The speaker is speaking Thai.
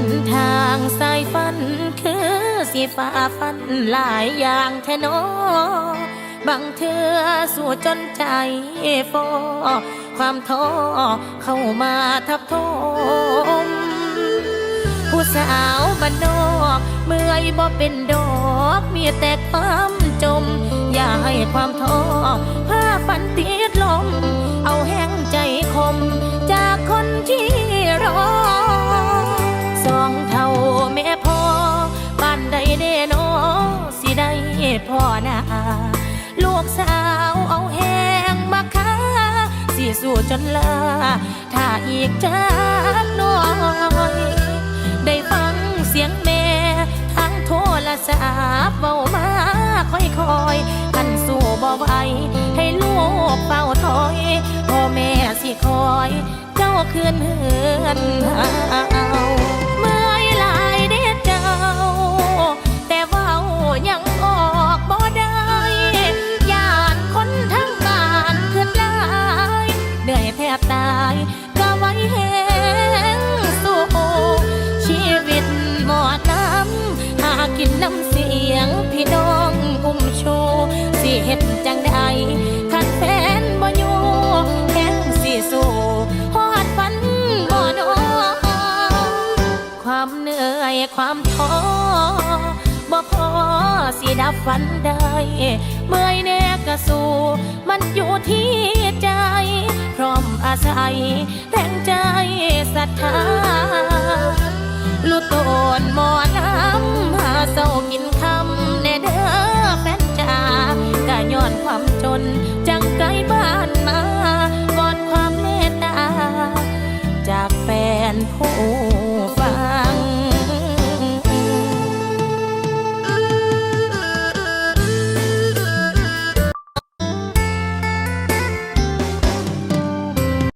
นทางสายฝัน คือสิฝ่าฟันหลายอย่างแทนอบางเธอสู่จนใจฟอความท้อเข้ามาทับทมผู้สาวบ้านนอกเมื่อยบ่เป็นดอกมีแต่ความจม อย่าให้ความท้อผ้าฝันติดลม พ่อนาลูกสาวเอาแหงมาค้าสิสู้จนลา ถ้าอีกจักหน้อย ได้ฟังเสียงแม่ทางโทรศัพท์เบามาค่อยๆคันสู้บ่ไหวให้ลูกเฝ้าถอยพ่อแม่สิคอย เจ้าคืนเฮือนเอา ความท้อบ่พอสิดับฝันได้ เมื่อยแน่กะสู้มันอยู่ที่ใจ พร้อมอาศัยแรงใจศรัทธาลูกโตนหมอน้ำหาเศร้ากินคำ